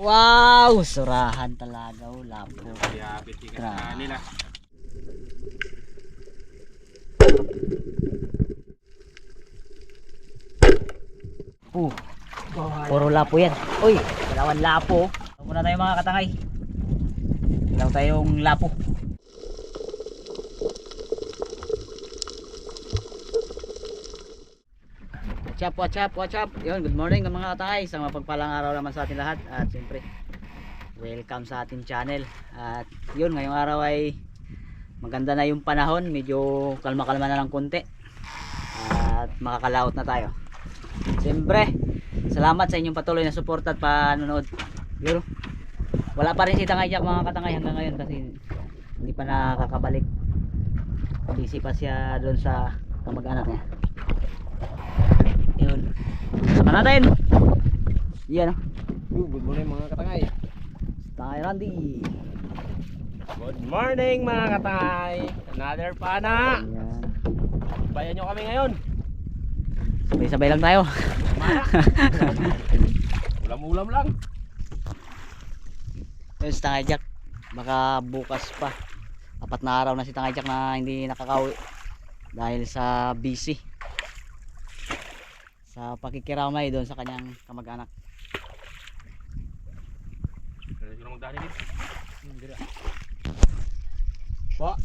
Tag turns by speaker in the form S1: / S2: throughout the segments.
S1: Wow, surahan talaga. Oh,
S2: ka
S1: Grabe.
S2: nila.
S1: Uh, puro lapo yan. Uy, dalawan lapo. Muna tayo mga katangay. Dalaw tayong lapo. What's up, what's up, what's up? Yun, good morning mga katangay. Sa mapagpalang araw naman sa atin lahat. At siyempre, welcome sa ating channel. At yun, ngayong araw ay maganda na yung panahon. Medyo kalma-kalma na lang konti. At makakalaot na tayo. Siyempre, salamat sa inyong patuloy na suporta at panonood. Yun. Wala pa rin si Tangay Jack mga katangay hanggang ngayon kasi hindi pa nakakabalik. Busy pa siya doon sa kamag-anak niya. Yun. Sama natin. Yan. oh.
S2: Good morning mga katangay.
S1: Tangay Randy.
S2: Good morning mga katangay. Another pana.
S1: Yan.
S2: Bayan nyo kami ngayon.
S1: Sabay-sabay lang tayo.
S2: Ulam-ulam lang.
S1: Yun si Tangay Jack. Baka bukas pa. Apat na araw na si Tangay Jack na hindi nakakauwi. Dahil sa busy. Sa pakikiramay doon sa kanyang kamag-anak.
S2: Kaya sila magdali dito. Pa.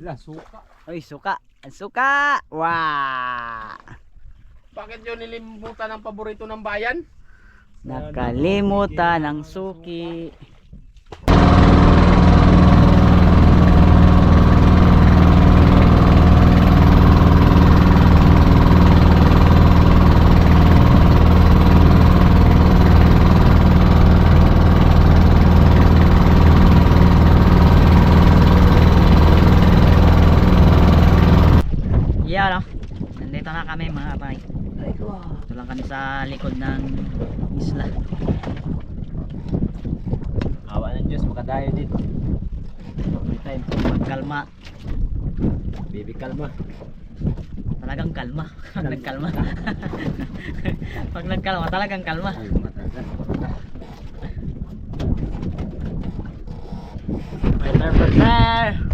S2: Sila, suka.
S1: Uy, suka. Ang suka! Wow!
S2: Bakit yun nilimutan ang paborito ng bayan?
S1: Nakalimutan ng suki. Yan oh. Nandito na kami mga tay. Ito lang kami sa likod ng isla.
S2: Awa ng Diyos, makadayo dito. Every time.
S1: Magkalma.
S2: Baby kalma.
S1: Talagang kalma. Pag nagkalma. Pag nagkalma, talagang kalma. Prepare, prepare.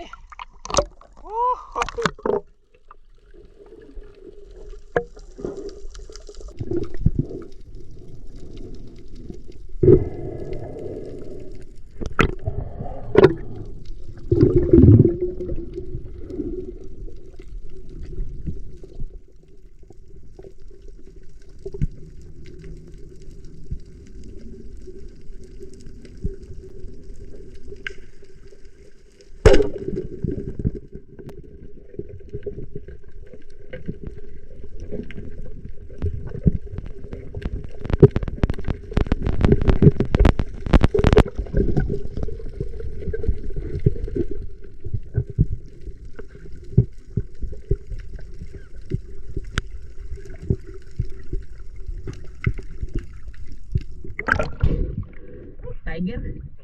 S2: boy.
S1: together.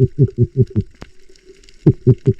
S1: Ha ha ha ha ha.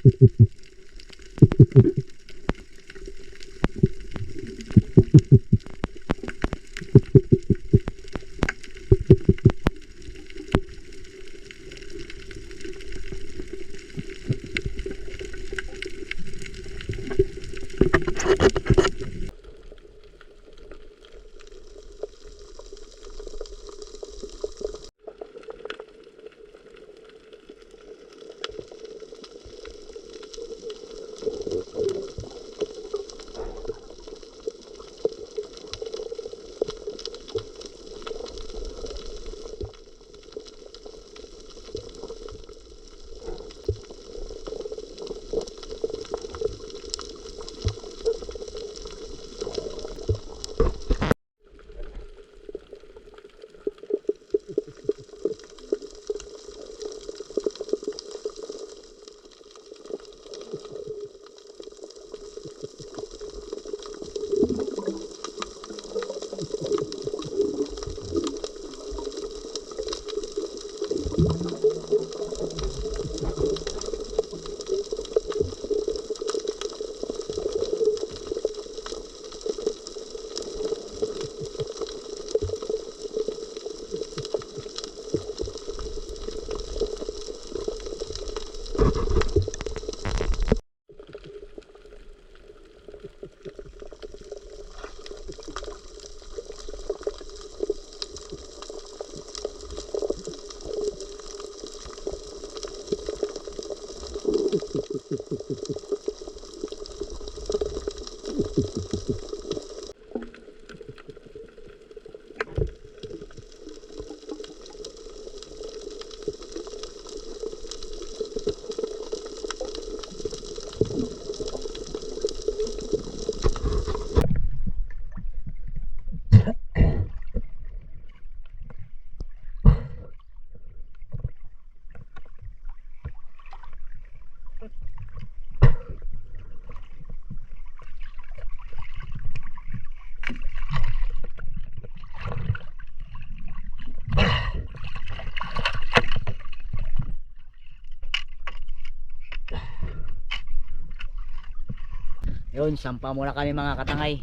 S1: Yun, sampa muna kami mga katangay.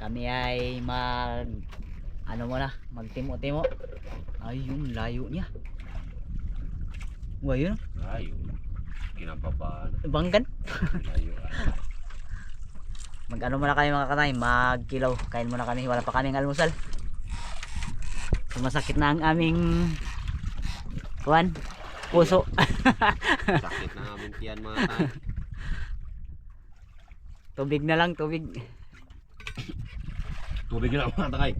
S1: Kami ay mag ano muna, magtimo-timo. Ay, yung layo niya. Wa yun,
S2: Layo. Kinababaan.
S1: banggan.
S2: Layo.
S1: Mag ano muna kami mga katangay, magkilaw. Kain muna kami, wala pa kaming almusal. Sumasakit na ang aming kuan, puso.
S2: Sakit na namin tiyan mga tayo.
S1: Tubig na lang, tubig.
S2: Tubig na mga takay.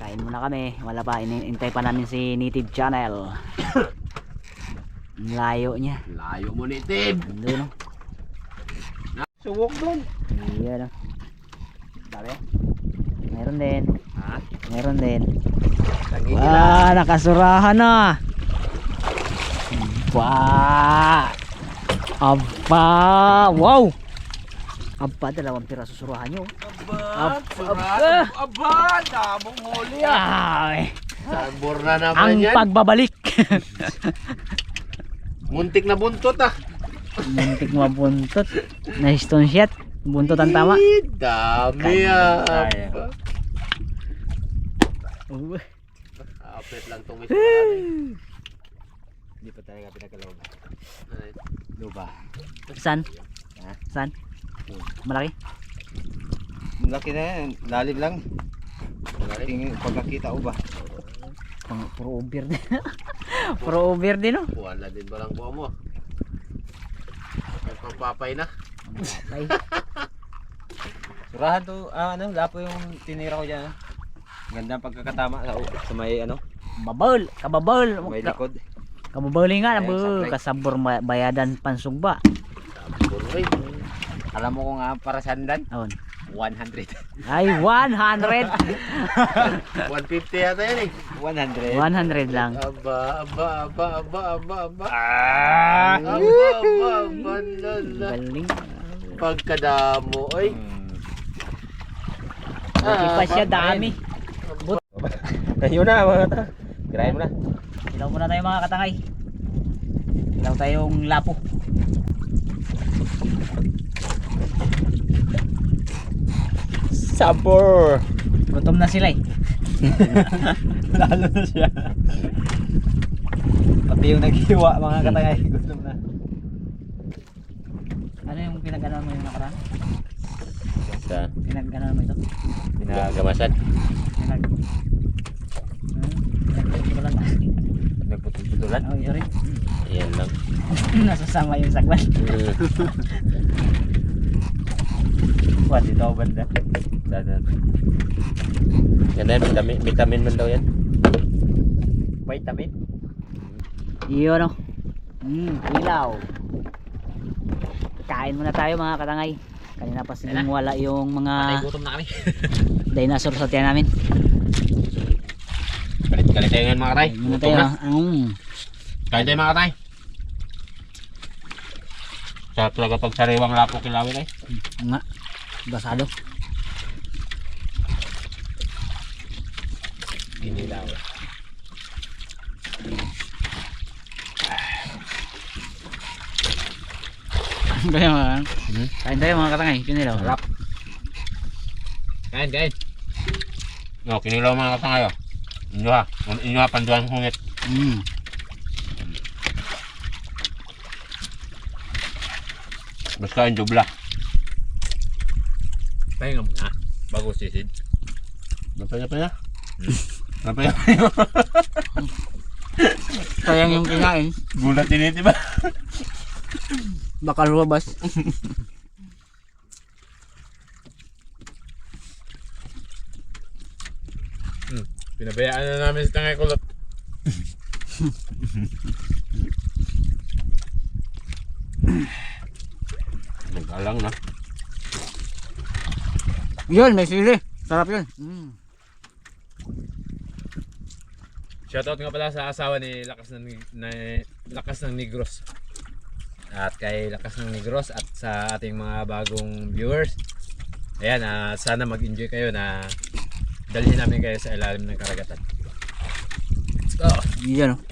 S1: Kain muna kami, wala pa, inintay pa namin si Native Channel. Layo niya.
S2: Layo mo ni Tib.
S1: Doon, no?
S2: Suwok doon.
S1: Iya no. Dami. Meron din.
S2: Ha?
S1: Meron din. Wah, nakasurahan na. Wah. Aba, wow. Aba, dalawang piraso surahan nyo.
S2: Aba,
S1: aba.
S2: aba, damong huli
S1: Ay,
S2: Sabor na
S1: ang
S2: naman yan.
S1: pagbabalik.
S2: Muntik na buntot ah.
S1: Muntik. Na stone shot. Buntot ang tama.
S2: Dami ah.
S1: Uh,
S2: Apet lang tong isa.
S3: Hindi pa talaga pinagkaloob.
S2: Ay,
S3: Luba.
S1: San?
S3: Ha?
S1: San? Malaki?
S3: Laki na yan. Lalim lang.
S2: Malaki.
S3: Tingin pagkakita ko ba?
S1: Pang, puro over din. puro over din no?
S2: Wala din ba lang buha mo? May pangpapay na.
S1: Ay,
S3: Surahan to, ah, ano, lapo yung tinira ko dyan. ah. Ganda ang pagkakatama sa, sa may ano,
S1: babal, kababal.
S3: may
S1: Ka-
S3: likod.
S1: Kababali nga na bu, kasabor bayadan pansugba.
S2: Puro eh.
S3: Alam mo kung nga para sandan?
S1: Aon.
S3: 100.
S1: Ay 100.
S2: 150 yata yan eh.
S3: 100.
S1: 100 lang.
S2: Aba, aba, aba, aba, aba, aba.
S3: Ah!
S2: Aba, aba, aba, lala.
S1: Galing.
S2: Pagkadamo, oy.
S3: Hmm.
S1: Buti pa siya dami.
S3: Ayun na mga ta. Girahin mo na.
S1: Ilaw muna tayo mga katangay. Ilaw tayong lapo.
S3: Sabor!
S1: Gutom na sila eh.
S3: Lalo na siya. Pati yung naghiwa mga katangay. Gusto na.
S1: Ano yung pinag-ano mo yung nakaraan?
S3: Sa
S1: Pinag-ano mo ito?
S3: pinagamasan.
S1: Pinag... Hmm? Lang.
S3: Nagputol-putulan.
S1: Oh, yun rin.
S3: Ayan lang.
S1: Nasasama yung sagwan.
S3: Buwan dito ako banda. Sana. Yan yan, vitamin, vitamin man daw yan. Vitamin?
S1: Yun o. Mm, ilaw. Kain muna tayo mga katangay. Kanina pa silang wala yung mga
S3: gutom na kami.
S1: dinosaur sa tiyan namin.
S3: Galit-galit tayo ngayon mga
S1: muna
S3: Gutom na.
S1: Mm.
S3: Kain tayo mga katay. Sarap talaga pag sariwang lapo kilawin eh.
S1: Nga. Basado.
S3: Hindi daw.
S1: Kaya mga
S3: Hmm?
S1: Kain tayo mga katangay. Kinilaw.
S3: Sarap. Kain, kain. No, kinilaw mga katay oh. Inyo ha. Inyo ha, panduan hungit.
S1: Mm.
S3: Mas kain dubla. Pahinga muna. Bago sisid. Napaya pa niya? Napaya pa niya?
S1: Sayang yung kinain.
S3: Gulat din ito ba?
S1: Baka lumabas.
S2: Pinabayaan na namin sa tangay kulot.
S3: Nag-alang na.
S1: Yun, may sili. Sarap yun. Mm.
S2: Shoutout nga pala sa asawa ni Lakas ng, na, Lakas ng Negros. At kay Lakas ng Negros at sa ating mga bagong viewers. Ayan, ah, sana mag-enjoy kayo na dalhin namin kayo sa ilalim ng karagatan. Let's go!
S1: Yun o.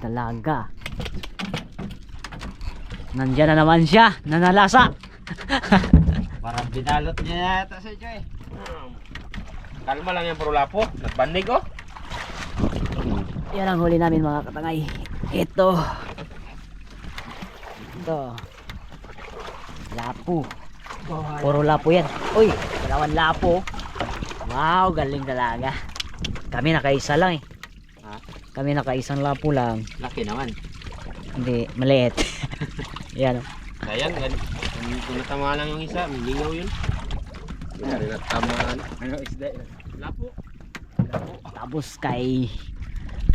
S1: dalaga. Nandyan na naman siya, nanalasa.
S2: Parang binalot niya yata sa Joy. Kalma lang yan puro lapo. Nagbandig oh.
S1: Yan ang huli namin mga katangay. Ito. Ito. Lapo. Puro lapo yan. Uy, dalawan lapo. Wow, galing talaga. Kami nakaisa lang eh.
S2: Ha?
S1: Kami nakaisang lapo lang.
S2: Laki naman.
S1: Hindi, maliit. yan.
S2: Sayang. Kung natama lang yung isa, mingaw yun. Hindi rin natamaan. Ano isda yun? Lapo.
S1: Tapos kay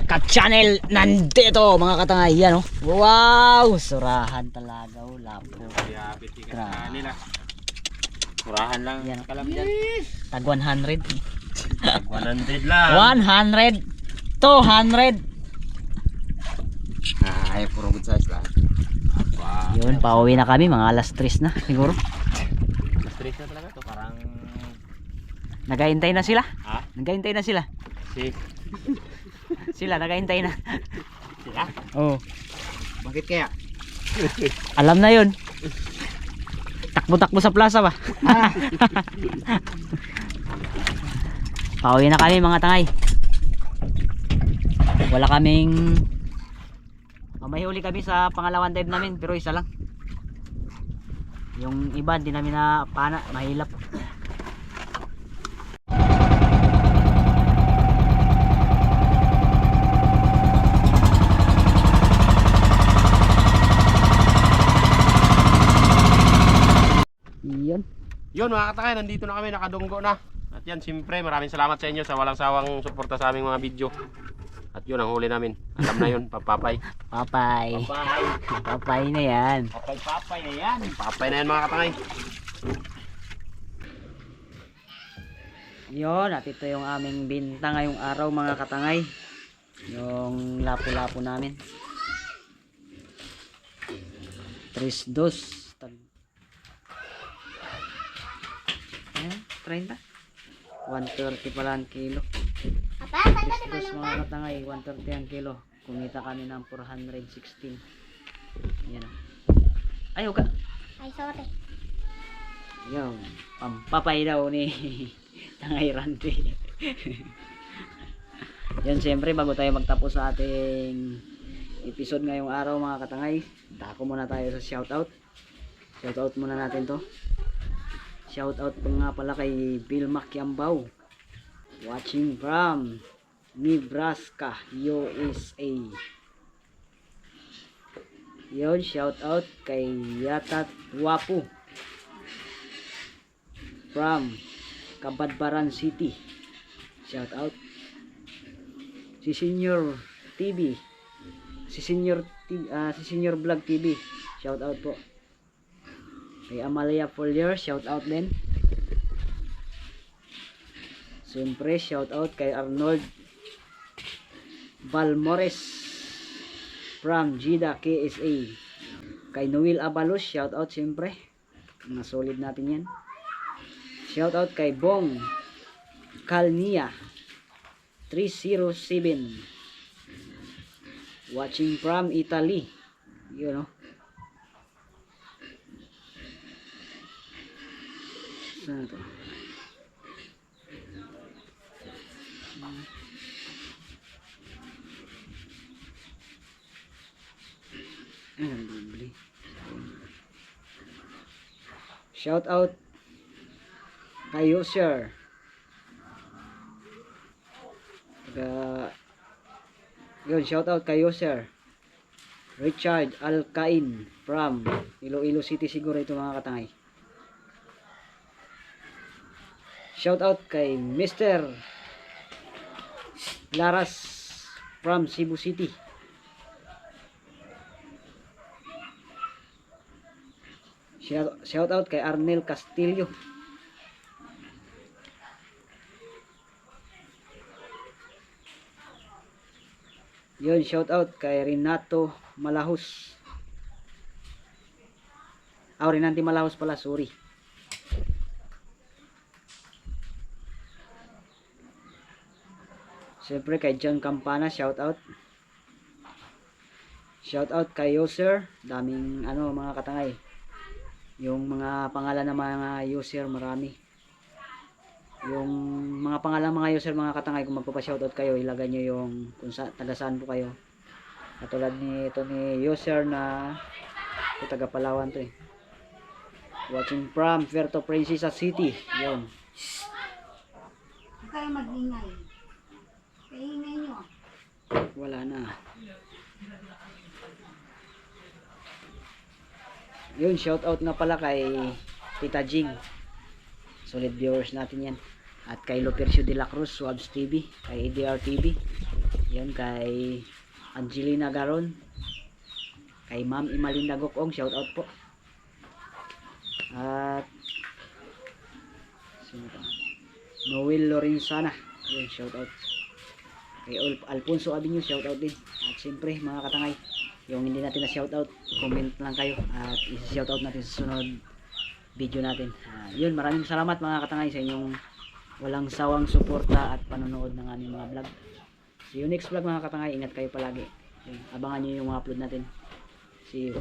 S1: ka-channel nandito mga katangay. Yan oh. Wow, surahan talaga oh, lapo.
S2: Kaya
S1: Grabe.
S2: sa nila. Murahan lang.
S1: Yan.
S2: Kalam dyan.
S1: Tag 100.
S2: 100 lang.
S1: 100. 200.
S2: Ay, puro good size lang. Aba.
S1: Yun, pauwi na kami. Mga alas 3 na siguro.
S2: Straight na talaga to. Parang...
S1: Nagahintay na sila.
S2: Ha?
S1: Nagahintay na sila.
S2: Si...
S1: Sila, nagahintay na.
S2: Sila?
S1: Oo.
S2: Bakit kaya?
S1: Alam na yun. Takbo-takbo sa plaza ba? Pauwi na kami mga tangay. Wala kaming oh, may kami sa pangalawang dive namin pero isa lang. Yung iba hindi namin na pana, mahilap. Yun.
S3: Yun mga katakay, nandito na kami, nakadunggo na. At yan, siyempre, maraming salamat sa inyo sa walang sawang suporta sa aming mga video. At yun ang huli namin. Alam na yun, papapay.
S1: Papay.
S3: Papay.
S1: Papay na yan.
S3: Papay, papay na yan. Papay na yan mga katakay.
S1: Yun, at ito yung aming binta ngayong araw mga katangay. Yung lapo-lapo namin. Tres dos. Ayan, 30. 130 pala ang kilo. Dos mga katangay, 130 ang kilo. Kumita kami ng 416. Yan. Ay, ka.
S4: Ay, sorry.
S1: Yung, pampapay daw ni Tangay Randy. Yan, siyempre, bago tayo magtapos sa ating episode ngayong araw mga katangay, dako muna tayo sa shoutout. Shoutout muna natin to. Shoutout po nga pala kay Bill Makiambao. Watching from Nebraska, USA. Yun, shoutout kay Yatat Wapu from Kabadbaran City. Shout out. Si Senior TV. Si Senior ah, si Senior Vlog TV. Shout out po. Kay Amalia Folier, shout out din. Siyempre, shout out kay Arnold Balmores from Jeddah, KSA. Kay Noel Abalos, shout out siyempre. Mga solid natin yan. Shoutout kay Bong Calnia 307 Watching from Italy You know Saan na to? Ay, nandibli. Shoutout kay user Taga yun shout out kay user Richard Alcain from Iloilo City siguro ito mga katangay shout out kay Mr. Laras from Cebu City shout, out kay Arnel Castillo Yun, shout out kay Renato Malahos. Ah, Renante Malahos pala, sorry. Siyempre kay John Campana, shout out. Shout out kay user, daming ano mga katangay. Yung mga pangalan ng mga user marami. Yung mga pangalan ng mga user mga katangay kung magpapa-shoutout kayo, ilagay nyo yung kung sa, taga saan po kayo. Katulad ni ito ni user na ito taga Palawan to eh. Watching from Puerto Princesa City. Yun.
S4: Kayo mag-ingay. Kaingay nyo.
S1: Wala na. Yun, shout out nga pala kay Tita Jing. Solid viewers natin yan. At kay Lopercio de la Cruz, Swabs TV, kay ADR TV. Yan, kay Angelina Garon. Kay Ma'am Imalinda Gokong, shout out po. At sino pa? Noel Lorenzana. Yun, shout out kay Al- Alfonso Avenue shoutout din at siyempre mga katangay yung hindi natin na shoutout comment lang kayo at isi-shoutout natin sa sunod video natin. Ah, yun maraming salamat mga katangay sa inyong walang sawang suporta at panonood ng aming mga vlog. See you next vlog mga katangay. Ingat kayo palagi. Yun, abangan nyo yung mga upload natin. See you